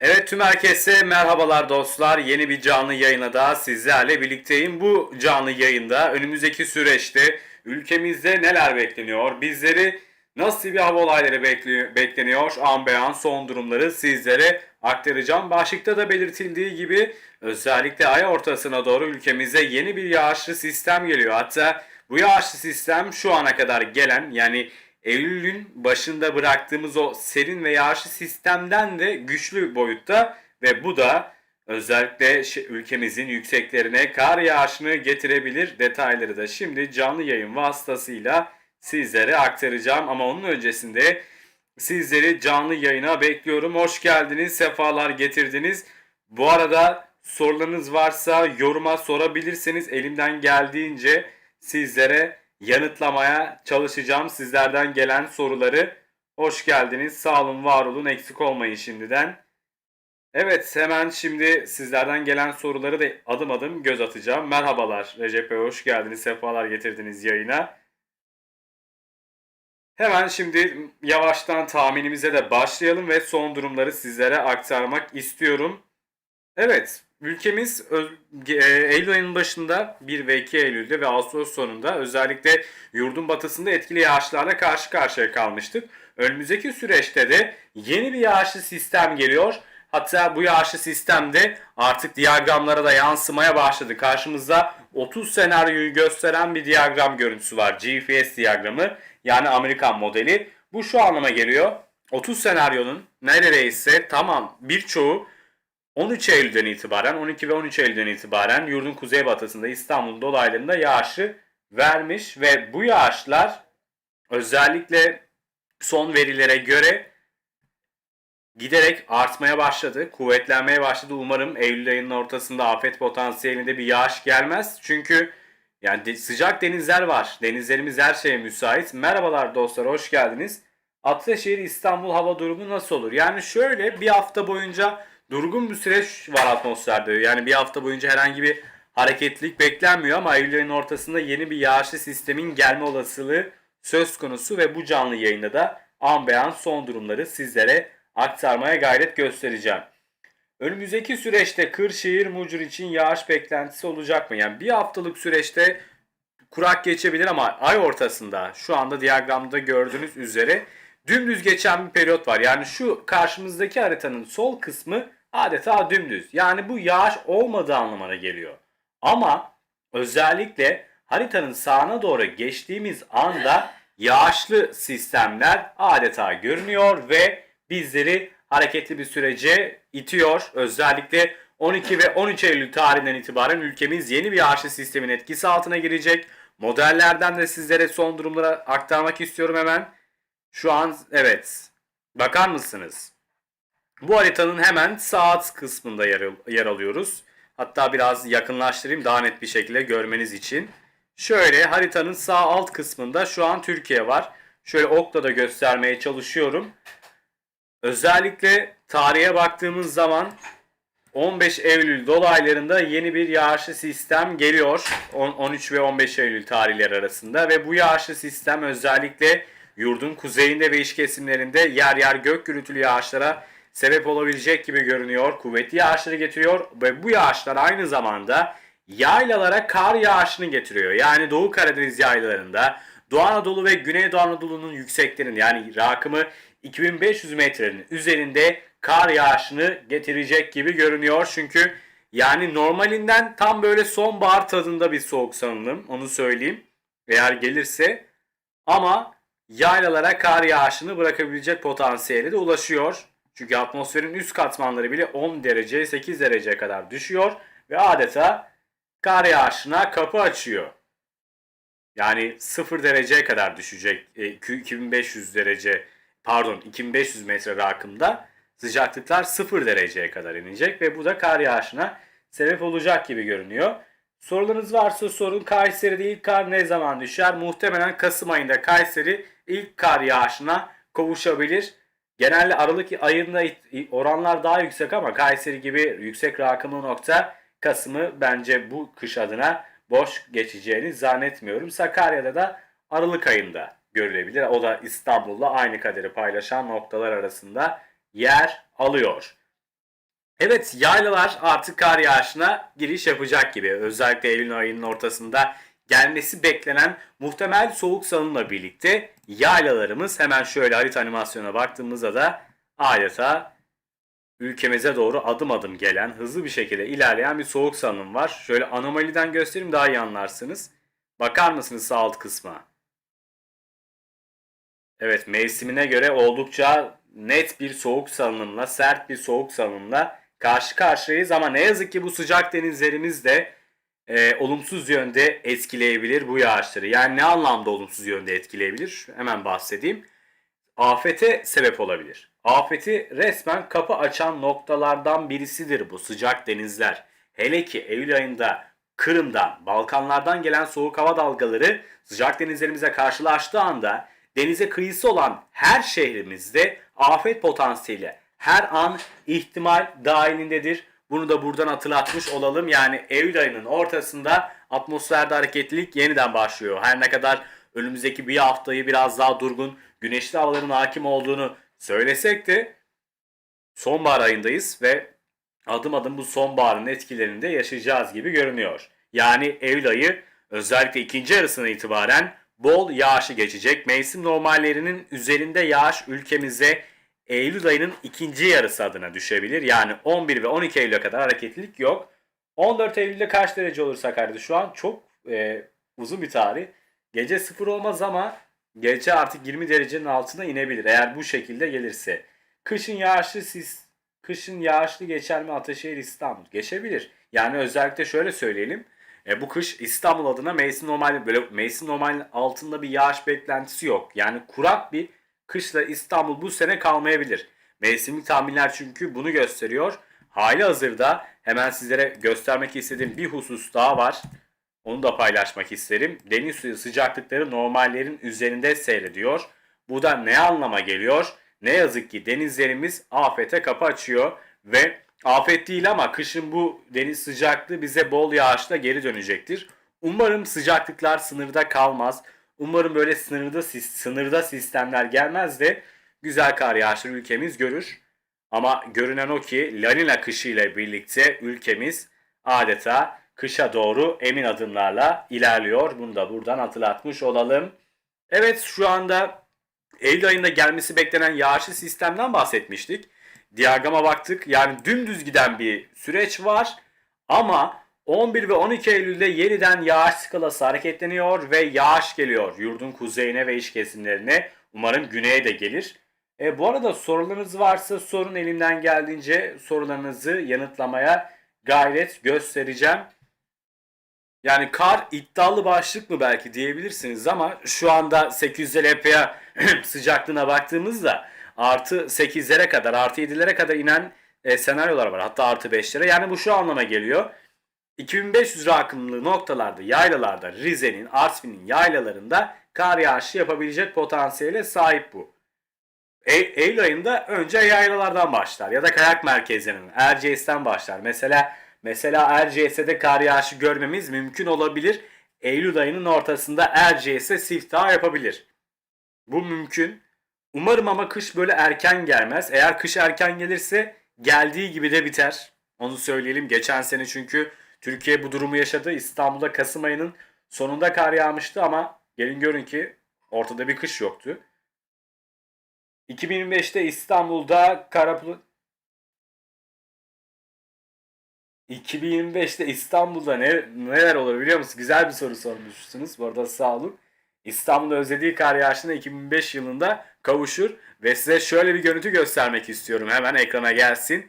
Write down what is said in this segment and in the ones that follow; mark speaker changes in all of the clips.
Speaker 1: Evet tüm herkese merhabalar dostlar. Yeni bir canlı yayına daha sizlerle birlikteyim. Bu canlı yayında önümüzdeki süreçte ülkemizde neler bekleniyor? Bizleri nasıl bir hava olayları bekleniyor? An beyan son durumları sizlere aktaracağım. Başlıkta da belirtildiği gibi özellikle ay ortasına doğru ülkemize yeni bir yağışlı sistem geliyor. Hatta bu yağışlı sistem şu ana kadar gelen yani Eylül'ün başında bıraktığımız o serin ve yağışlı sistemden de güçlü boyutta ve bu da özellikle ülkemizin yükseklerine kar yağışını getirebilir. Detayları da şimdi canlı yayın vasıtasıyla sizlere aktaracağım ama onun öncesinde sizleri canlı yayına bekliyorum. Hoş geldiniz, sefalar getirdiniz. Bu arada sorularınız varsa yoruma sorabilirsiniz. Elimden geldiğince sizlere yanıtlamaya çalışacağım sizlerden gelen soruları. Hoş geldiniz. Sağ olun, var olun, eksik olmayın şimdiden. Evet, hemen şimdi sizlerden gelen soruları da adım adım göz atacağım. Merhabalar Recep Bey, hoş geldiniz. Sefalar getirdiniz yayına. Hemen şimdi yavaştan tahminimize de başlayalım ve son durumları sizlere aktarmak istiyorum. Evet, ülkemiz e, Eylül ayının başında 1 ve 2 Eylül'de ve Ağustos sonunda özellikle yurdun batısında etkili yağışlarla karşı karşıya kalmıştık. Önümüzdeki süreçte de yeni bir yağışlı sistem geliyor. Hatta bu yağışlı sistemde artık diyagramlara da yansımaya başladı. Karşımızda 30 senaryoyu gösteren bir diyagram görüntüsü var. GFS diyagramı yani Amerikan modeli. Bu şu anlama geliyor. 30 senaryonun neredeyse tamam birçoğu 13 Eylül'den itibaren 12 ve 13 Eylül'den itibaren yurdun kuzeybatısında İstanbul dolaylarında yağışı vermiş ve bu yağışlar özellikle son verilere göre giderek artmaya başladı, kuvvetlenmeye başladı. Umarım Eylül ayının ortasında afet potansiyelinde bir yağış gelmez. Çünkü yani sıcak denizler var. Denizlerimiz her şeye müsait. Merhabalar dostlar, hoş geldiniz. Ataşehir İstanbul hava durumu nasıl olur? Yani şöyle bir hafta boyunca durgun bir süreç var atmosferde. Yani bir hafta boyunca herhangi bir hareketlilik beklenmiyor ama Eylül ayının ortasında yeni bir yağışlı sistemin gelme olasılığı söz konusu ve bu canlı yayında da an beyan son durumları sizlere aktarmaya gayret göstereceğim. Önümüzdeki süreçte Kırşehir, Mucur için yağış beklentisi olacak mı? Yani bir haftalık süreçte kurak geçebilir ama ay ortasında şu anda diyagramda gördüğünüz üzere dümdüz geçen bir periyot var. Yani şu karşımızdaki haritanın sol kısmı adeta dümdüz. Yani bu yağış olmadığı anlamına geliyor. Ama özellikle haritanın sağına doğru geçtiğimiz anda yağışlı sistemler adeta görünüyor ve bizleri hareketli bir sürece itiyor. Özellikle 12 ve 13 Eylül tarihinden itibaren ülkemiz yeni bir yağışlı sistemin etkisi altına girecek. Modellerden de sizlere son durumları aktarmak istiyorum hemen. Şu an evet. Bakar mısınız? Bu haritanın hemen sağ alt kısmında yer, yer alıyoruz. Hatta biraz yakınlaştırayım daha net bir şekilde görmeniz için. Şöyle haritanın sağ alt kısmında şu an Türkiye var. Şöyle okla da göstermeye çalışıyorum. Özellikle tarihe baktığımız zaman 15 Eylül dolaylarında yeni bir yağışlı sistem geliyor. On- 13 ve 15 Eylül tarihleri arasında ve bu yağışlı sistem özellikle yurdun kuzeyinde ve iç kesimlerinde yer yer gök gürültülü yağışlara sebep olabilecek gibi görünüyor. Kuvvetli yağışları getiriyor ve bu yağışlar aynı zamanda yaylalara kar yağışını getiriyor. Yani Doğu Karadeniz yaylalarında Doğu Anadolu ve Güneydoğu Anadolu'nun yükseklerinin yani rakımı 2500 metrenin üzerinde kar yağışını getirecek gibi görünüyor. Çünkü yani normalinden tam böyle sonbahar tadında bir soğuk sanırım. Onu söyleyeyim. Eğer gelirse. Ama yaylalara kar yağışını bırakabilecek potansiyeli de ulaşıyor. Çünkü atmosferin üst katmanları bile 10 derece 8 dereceye kadar düşüyor. Ve adeta kar yağışına kapı açıyor. Yani 0 dereceye kadar düşecek. E, 2500 derece pardon 2500 metre rakımda sıcaklıklar 0 dereceye kadar inecek ve bu da kar yağışına sebep olacak gibi görünüyor. Sorularınız varsa sorun Kayseri'de ilk kar ne zaman düşer? Muhtemelen Kasım ayında Kayseri ilk kar yağışına kavuşabilir. Genelde Aralık ayında oranlar daha yüksek ama Kayseri gibi yüksek rakımlı nokta Kasım'ı bence bu kış adına boş geçeceğini zannetmiyorum. Sakarya'da da Aralık ayında görülebilir. O da İstanbul'la aynı kaderi paylaşan noktalar arasında yer alıyor. Evet yaylalar artık kar yağışına giriş yapacak gibi. Özellikle Eylül ayının ortasında gelmesi beklenen muhtemel soğuk salınımla birlikte yaylalarımız hemen şöyle harita animasyona baktığımızda da adeta ülkemize doğru adım adım gelen, hızlı bir şekilde ilerleyen bir soğuk salınım var. Şöyle anomaliden göstereyim daha iyi anlarsınız. Bakar mısınız sağ alt kısma? Evet mevsimine göre oldukça net bir soğuk salınımla, sert bir soğuk salınımla karşı karşıyayız. Ama ne yazık ki bu sıcak denizlerimiz de e, olumsuz yönde etkileyebilir bu yağışları. Yani ne anlamda olumsuz yönde etkileyebilir? Hemen bahsedeyim. Afete sebep olabilir. Afeti resmen kapı açan noktalardan birisidir bu sıcak denizler. Hele ki Eylül ayında Kırım'dan, Balkanlardan gelen soğuk hava dalgaları sıcak denizlerimize karşılaştığı anda denize kıyısı olan her şehrimizde afet potansiyeli her an ihtimal dahilindedir. Bunu da buradan hatırlatmış olalım. Yani Eylül ayının ortasında atmosferde hareketlilik yeniden başlıyor. Her ne kadar önümüzdeki bir haftayı biraz daha durgun, güneşli havaların hakim olduğunu söylesek de sonbahar ayındayız ve adım adım bu sonbaharın etkilerini de yaşayacağız gibi görünüyor. Yani Eylül ayı özellikle ikinci yarısına itibaren bol yağışı geçecek. Mevsim normallerinin üzerinde yağış ülkemize Eylül ayının ikinci yarısı adına düşebilir. Yani 11 ve 12 Eylül'e kadar hareketlilik yok. 14 Eylül'de kaç derece olur Sakarya'da? Şu an çok e, uzun bir tarih. Gece sıfır olmaz ama gece artık 20 derecenin altına inebilir. Eğer bu şekilde gelirse. Kışın yağışlı sis, kışın yağışlı geçer mi Ataşehir İstanbul? Geçebilir. Yani özellikle şöyle söyleyelim. E, bu kış İstanbul adına mevsim normal böyle mevsim normal altında bir yağış beklentisi yok. Yani kurak bir kışla İstanbul bu sene kalmayabilir. Mevsimlik tahminler çünkü bunu gösteriyor. Hali hazırda hemen sizlere göstermek istediğim bir husus daha var. Onu da paylaşmak isterim. Deniz suyu sıcaklıkları normallerin üzerinde seyrediyor. Bu da ne anlama geliyor? Ne yazık ki denizlerimiz afete kapı açıyor ve afet değil ama kışın bu deniz sıcaklığı bize bol yağışla geri dönecektir. Umarım sıcaklıklar sınırda kalmaz. Umarım böyle sınırda sınırda sistemler gelmez de güzel kar yağışları ülkemiz görür. Ama görünen o ki La Nina kışı ile birlikte ülkemiz adeta kışa doğru emin adımlarla ilerliyor. Bunu da buradan hatırlatmış olalım. Evet şu anda Eylül ayında gelmesi beklenen yağışlı sistemden bahsetmiştik. Diyagrama baktık. Yani dümdüz giden bir süreç var. Ama 11 ve 12 Eylül'de yeniden yağış skalası hareketleniyor ve yağış geliyor yurdun kuzeyine ve iç kesimlerine. Umarım güneye de gelir. E, bu arada sorularınız varsa sorun elimden geldiğince sorularınızı yanıtlamaya gayret göstereceğim. Yani kar iddialı başlık mı belki diyebilirsiniz ama şu anda 800 LPA sıcaklığına baktığımızda artı 8'lere kadar artı 7'lere kadar inen e, senaryolar var. Hatta artı 5'lere. Yani bu şu anlama geliyor. 2500 rakımlı noktalarda, yaylalarda, Rize'nin, Artvin'in yaylalarında kar yağışı yapabilecek potansiyele sahip bu. E Eylül ayında önce yaylalardan başlar ya da kayak merkezlerinin Erciyes'ten başlar. Mesela mesela Erciyes'te kar yağışı görmemiz mümkün olabilir. Eylül ayının ortasında Erciyes'e siftah yapabilir. Bu mümkün. Umarım ama kış böyle erken gelmez. Eğer kış erken gelirse geldiği gibi de biter. Onu söyleyelim. Geçen sene çünkü Türkiye bu durumu yaşadı. İstanbul'da Kasım ayının sonunda kar yağmıştı ama gelin görün ki ortada bir kış yoktu. 2025'te İstanbul'da Karaplı 2025'te İstanbul'da ne, neler olur biliyor musunuz? Güzel bir soru sormuşsunuz. Bu arada sağ olun. İstanbul'da özlediği kar yağışına 2005 yılında kavuşur ve size şöyle bir görüntü göstermek istiyorum. Hemen ekrana gelsin.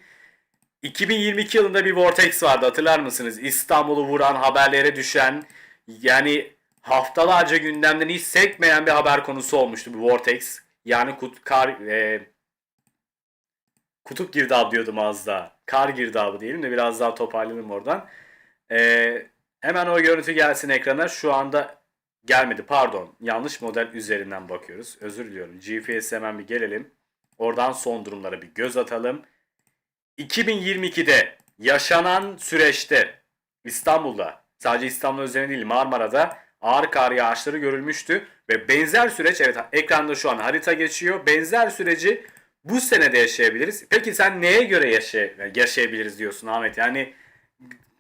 Speaker 1: 2022 yılında bir vortex vardı hatırlar mısınız? İstanbul'u vuran, haberlere düşen yani haftalarca gündemden hiç sekmeyen bir haber konusu olmuştu bu vortex. Yani kut, kar, e, kutup girdabı diyordum az daha. Kar girdabı diyelim de biraz daha toparlayalım oradan. E, hemen o görüntü gelsin ekrana. Şu anda gelmedi pardon. Yanlış model üzerinden bakıyoruz. Özür diliyorum. GPS'e hemen bir gelelim. Oradan son durumlara bir göz atalım. 2022'de yaşanan süreçte İstanbul'da sadece İstanbul üzerine değil Marmara'da ağır kar yağışları görülmüştü ve benzer süreç evet ekranda şu an harita geçiyor. Benzer süreci bu senede yaşayabiliriz. Peki sen neye göre yaşay yaşayabiliriz diyorsun Ahmet? Yani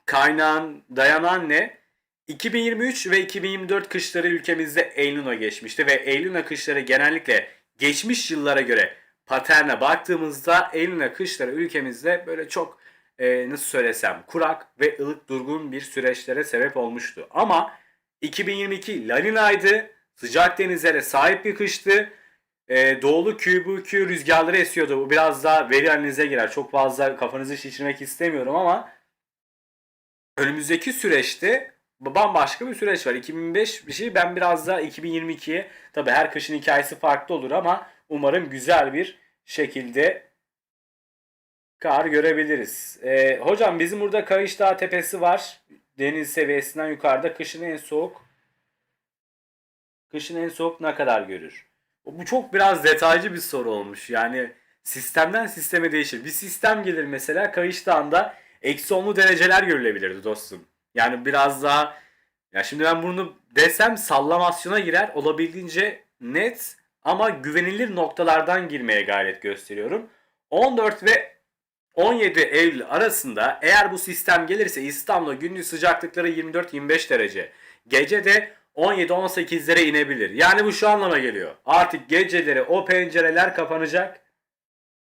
Speaker 1: kaynağın dayanan ne? 2023 ve 2024 kışları ülkemizde El Niño geçmişti ve El Niño kışları genellikle geçmiş yıllara göre paterne baktığımızda El Niño kışları ülkemizde böyle çok e, nasıl söylesem kurak ve ılık durgun bir süreçlere sebep olmuştu. Ama 2022 La Niña'ydı. Sıcak denizlere sahip bir kıştı. E, doğulu QBQ rüzgarları esiyordu. Bu biraz daha veri analize girer. Çok fazla kafanızı şişirmek istemiyorum ama önümüzdeki süreçte bambaşka bir süreç var. 2005 bir şey ben biraz daha 2022'ye tabi her kışın hikayesi farklı olur ama umarım güzel bir şekilde kar görebiliriz. Ee, hocam bizim burada Kayış Dağı tepesi var. Deniz seviyesinden yukarıda. Kışın en soğuk kışın en soğuk ne kadar görür? Bu çok biraz detaycı bir soru olmuş. Yani sistemden sisteme değişir. Bir sistem gelir mesela Kayış Dağı'nda eksi 10'lu dereceler görülebilirdi dostum. Yani biraz daha ya şimdi ben bunu desem sallamasyona girer. Olabildiğince net ama güvenilir noktalardan girmeye gayret gösteriyorum. 14 ve 17 Eylül arasında eğer bu sistem gelirse İstanbul'da gündüz sıcaklıkları 24-25 derece. Gece de 17-18'lere inebilir. Yani bu şu anlama geliyor. Artık geceleri o pencereler kapanacak.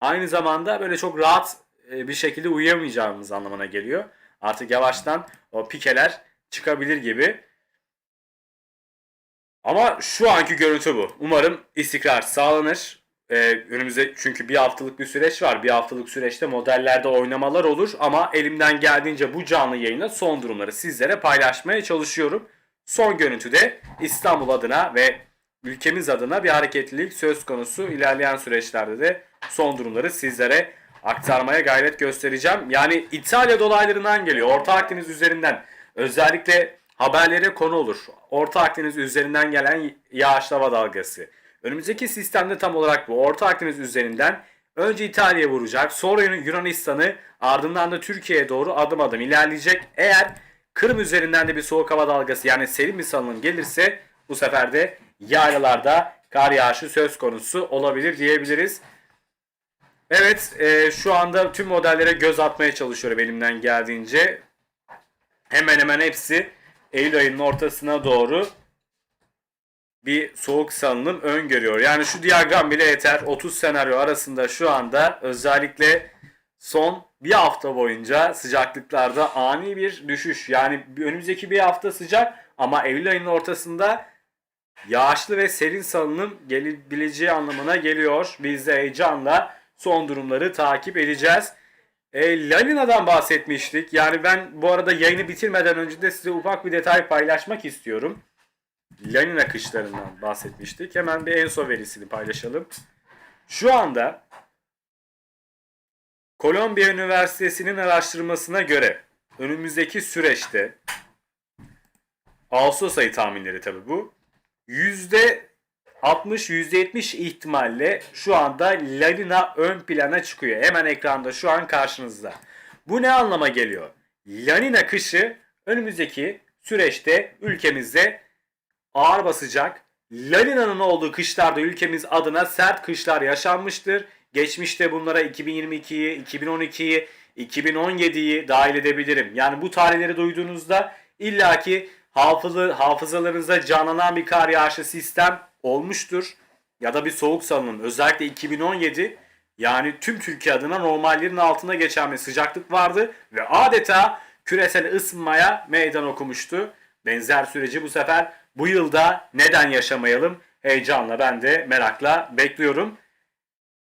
Speaker 1: Aynı zamanda böyle çok rahat e, bir şekilde uyuyamayacağımız anlamına geliyor. Artık yavaştan o pikeler çıkabilir gibi. Ama şu anki görüntü bu. Umarım istikrar sağlanır. Ee, önümüzde çünkü bir haftalık bir süreç var. Bir haftalık süreçte modellerde oynamalar olur. Ama elimden geldiğince bu canlı yayında son durumları sizlere paylaşmaya çalışıyorum. Son görüntüde İstanbul adına ve ülkemiz adına bir hareketlilik söz konusu. İlerleyen süreçlerde de son durumları sizlere aktarmaya gayret göstereceğim. Yani İtalya dolaylarından geliyor. Orta Akdeniz üzerinden özellikle haberlere konu olur. Orta Akdeniz üzerinden gelen yağışlı hava dalgası. Önümüzdeki sistemde tam olarak bu. Orta Akdeniz üzerinden önce İtalya'ya vuracak. Sonra Yunanistan'ı ardından da Türkiye'ye doğru adım adım ilerleyecek. Eğer Kırım üzerinden de bir soğuk hava dalgası yani serin bir salınım gelirse bu sefer de yaylalarda kar yağışı söz konusu olabilir diyebiliriz. Evet e, şu anda tüm modellere göz atmaya çalışıyorum elimden geldiğince. Hemen hemen hepsi Eylül ayının ortasına doğru bir soğuk salınım öngörüyor. Yani şu diyagram bile yeter. 30 senaryo arasında şu anda özellikle son bir hafta boyunca sıcaklıklarda ani bir düşüş. Yani önümüzdeki bir hafta sıcak ama Eylül ayının ortasında yağışlı ve serin salınım gelebileceği anlamına geliyor. Biz de heyecanla son durumları takip edeceğiz. E, Lanina'dan bahsetmiştik. Yani ben bu arada yayını bitirmeden önce de size ufak bir detay paylaşmak istiyorum. Lanina kışlarından bahsetmiştik. Hemen bir ENSO verisini paylaşalım. Şu anda Kolombiya Üniversitesi'nin araştırmasına göre önümüzdeki süreçte Ağustos ayı tahminleri tabi bu. Yüzde 60 %70 ihtimalle şu anda Lalina ön plana çıkıyor. Hemen ekranda şu an karşınızda. Bu ne anlama geliyor? Lanina kışı önümüzdeki süreçte ülkemizde ağır basacak. Lanina'nın olduğu kışlarda ülkemiz adına sert kışlar yaşanmıştır. Geçmişte bunlara 2022'yi, 2012'yi, 2017'yi dahil edebilirim. Yani bu tarihleri duyduğunuzda illaki hafıza, hafızalarınızda canlanan bir kar yağışı sistem olmuştur. Ya da bir soğuk salınım. Özellikle 2017 yani tüm Türkiye adına normallerin altında geçen bir sıcaklık vardı ve adeta küresel ısınmaya meydan okumuştu. Benzer süreci bu sefer bu yılda neden yaşamayalım? Heyecanla ben de merakla bekliyorum.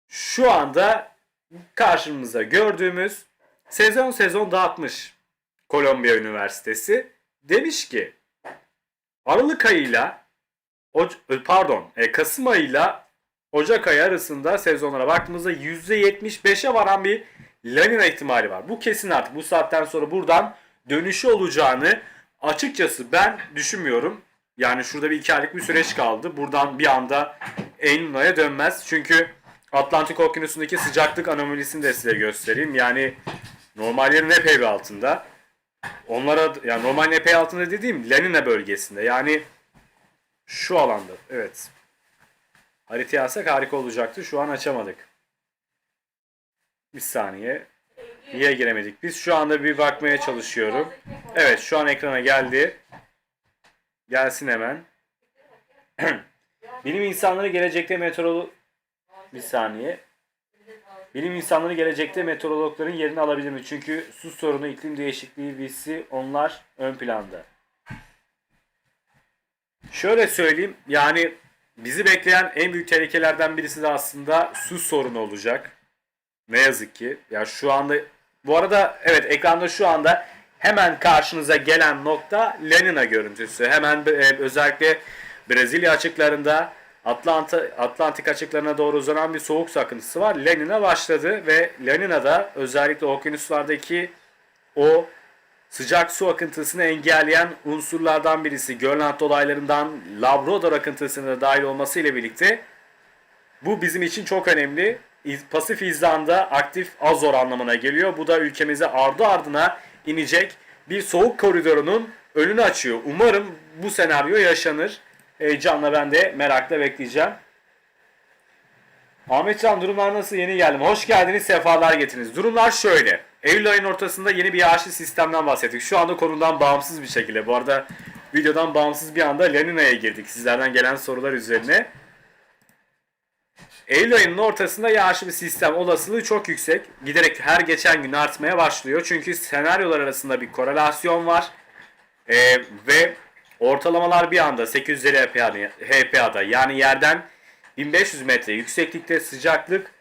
Speaker 1: Şu anda karşımıza gördüğümüz sezon sezon dağıtmış Kolombiya Üniversitesi. Demiş ki Aralık ayıyla pardon e, Kasım ayıyla Ocak ayı arasında sezonlara baktığımızda %75'e varan bir Lanina ihtimali var. Bu kesin artık bu saatten sonra buradan dönüşü olacağını açıkçası ben düşünmüyorum. Yani şurada bir iki aylık bir süreç kaldı. Buradan bir anda El dönmez. Çünkü Atlantik Okyanusu'ndaki sıcaklık anomalisini de size göstereyim. Yani normallerin epey altında. Onlara yani normal epey altında dediğim Lanina bölgesinde. Yani şu alanda. Evet. Haritaya alsak harika olacaktı. Şu an açamadık. Bir saniye. Niye giremedik biz? Şu anda bir bakmaya çalışıyorum. Evet şu an ekrana geldi. Gelsin hemen. Bilim insanları gelecekte meteorolog... Bir saniye. Bilim insanları gelecekte meteorologların yerini alabilir mi? Çünkü su sorunu, iklim değişikliği, visi onlar ön planda. Şöyle söyleyeyim. Yani bizi bekleyen en büyük tehlikelerden birisi de aslında su sorunu olacak. Ne yazık ki. Ya şu anda bu arada evet ekranda şu anda hemen karşınıza gelen nokta Lenina görüntüsü. Hemen e, özellikle Brezilya açıklarında Atlanta, Atlantik açıklarına doğru uzanan bir soğuk su akıntısı var. Lenina başladı ve Lenina'da özellikle okyanuslardaki o sıcak su akıntısını engelleyen unsurlardan birisi. Grönland dolaylarından Labrador akıntısına da dahil olması ile birlikte bu bizim için çok önemli. Pasif İzlanda aktif Azor anlamına geliyor. Bu da ülkemize ardı ardına inecek bir soğuk koridorunun önünü açıyor. Umarım bu senaryo yaşanır. Heyecanla ben de merakla bekleyeceğim. Ahmetcan durumlar nasıl? Yeni geldim. Hoş geldiniz, sefalar getirdiniz. Durumlar şöyle. Eylül ayının ortasında yeni bir yağışlı sistemden bahsettik. Şu anda konudan bağımsız bir şekilde. Bu arada videodan bağımsız bir anda Lenina'ya girdik. Sizlerden gelen sorular üzerine. Eylül ayının ortasında yağışlı bir sistem olasılığı çok yüksek. Giderek her geçen gün artmaya başlıyor. Çünkü senaryolar arasında bir korelasyon var. Ee, ve ortalamalar bir anda 850 HPA'da, HPA'da yani yerden 1500 metre yükseklikte sıcaklık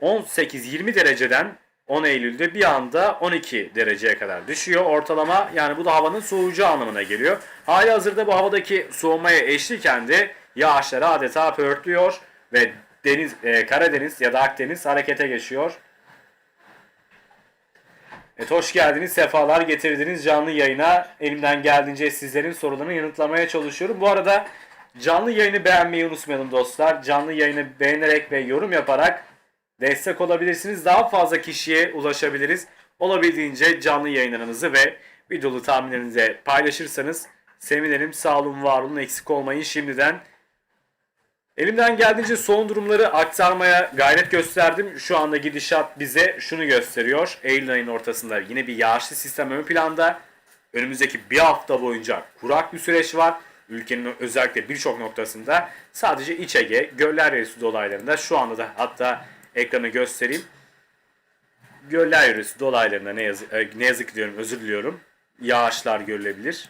Speaker 1: 18-20 dereceden 10 Eylül'de bir anda 12 dereceye kadar düşüyor. Ortalama yani bu da havanın soğuyacağı anlamına geliyor. Hali hazırda bu havadaki soğumaya eşliken de yağışlar adeta pörtlüyor ve deniz, e, Karadeniz ya da Akdeniz harekete geçiyor. Evet hoş geldiniz, sefalar getirdiniz canlı yayına. Elimden geldiğince sizlerin sorularını yanıtlamaya çalışıyorum. Bu arada canlı yayını beğenmeyi unutmayalım dostlar. Canlı yayını beğenerek ve yorum yaparak destek olabilirsiniz. Daha fazla kişiye ulaşabiliriz. Olabildiğince canlı yayınlarınızı ve videolu tahminlerinizi paylaşırsanız sevinirim. Sağ olun, var olun, eksik olmayın şimdiden. Elimden geldiğince son durumları aktarmaya gayret gösterdim. Şu anda gidişat bize şunu gösteriyor. Eylül ayının ortasında yine bir yağışlı sistem ön planda. Önümüzdeki bir hafta boyunca kurak bir süreç var. Ülkenin özellikle birçok noktasında sadece İç Ege, Göller Yöresi dolaylarında şu anda da hatta ekranı göstereyim. Göller Yöresi dolaylarında ne yazık, e, ne yazık diyorum özür diliyorum. Yağışlar görülebilir.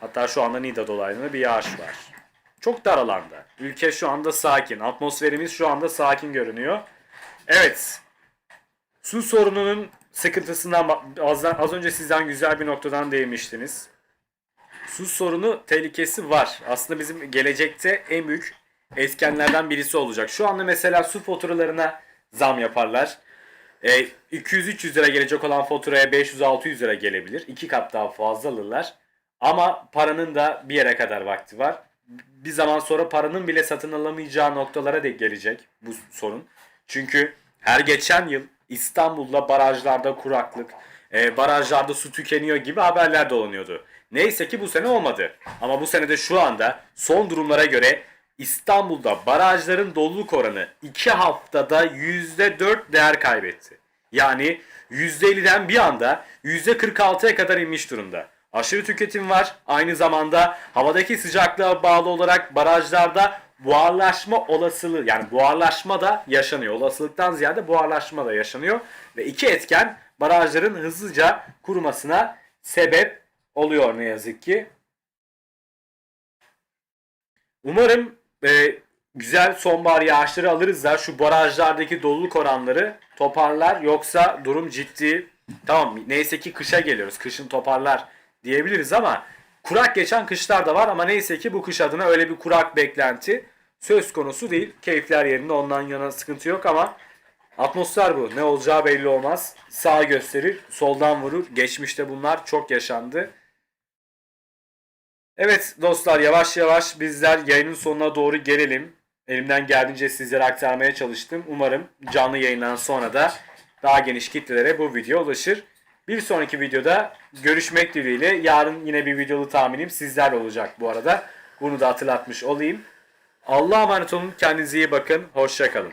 Speaker 1: Hatta şu anda Nida dolaylarında bir yağış var. Çok dar alanda. Ülke şu anda sakin. Atmosferimiz şu anda sakin görünüyor. Evet. Su sorununun sıkıntısından az, az önce sizden güzel bir noktadan değinmiştiniz. Su sorunu tehlikesi var. Aslında bizim gelecekte en büyük etkenlerden birisi olacak. Şu anda mesela su faturalarına zam yaparlar. E, 200-300 lira gelecek olan faturaya 500-600 lira gelebilir. İki kat daha fazla alırlar. Ama paranın da bir yere kadar vakti var. Bir zaman sonra paranın bile satın alamayacağı noktalara da gelecek bu sorun. Çünkü her geçen yıl İstanbul'da barajlarda kuraklık, e, barajlarda su tükeniyor gibi haberler dolanıyordu. Neyse ki bu sene olmadı. Ama bu sene de şu anda son durumlara göre İstanbul'da barajların doluluk oranı 2 haftada %4 değer kaybetti. Yani %50'den bir anda %46'ya kadar inmiş durumda. Aşırı tüketim var. Aynı zamanda havadaki sıcaklığa bağlı olarak barajlarda buharlaşma olasılığı yani buharlaşma da yaşanıyor. Olasılıktan ziyade buharlaşma da yaşanıyor. Ve iki etken barajların hızlıca kurumasına sebep oluyor ne yazık ki. Umarım e, güzel sonbahar yağışları alırız da şu barajlardaki doluluk oranları toparlar. Yoksa durum ciddi. Tamam neyse ki kışa geliyoruz. Kışın toparlar diyebiliriz ama kurak geçen kışlar da var ama neyse ki bu kış adına öyle bir kurak beklenti söz konusu değil. Keyifler yerinde ondan yana sıkıntı yok ama atmosfer bu. Ne olacağı belli olmaz. Sağ gösterir, soldan vurur. Geçmişte bunlar çok yaşandı. Evet dostlar yavaş yavaş bizler yayının sonuna doğru gelelim. Elimden geldiğince sizlere aktarmaya çalıştım. Umarım canlı yayından sonra da daha geniş kitlelere bu video ulaşır. Bir sonraki videoda görüşmek dileğiyle. Yarın yine bir videolu tahminim sizlerle olacak bu arada. Bunu da hatırlatmış olayım. Allah'a emanet olun. Kendinize iyi bakın. Hoşça kalın.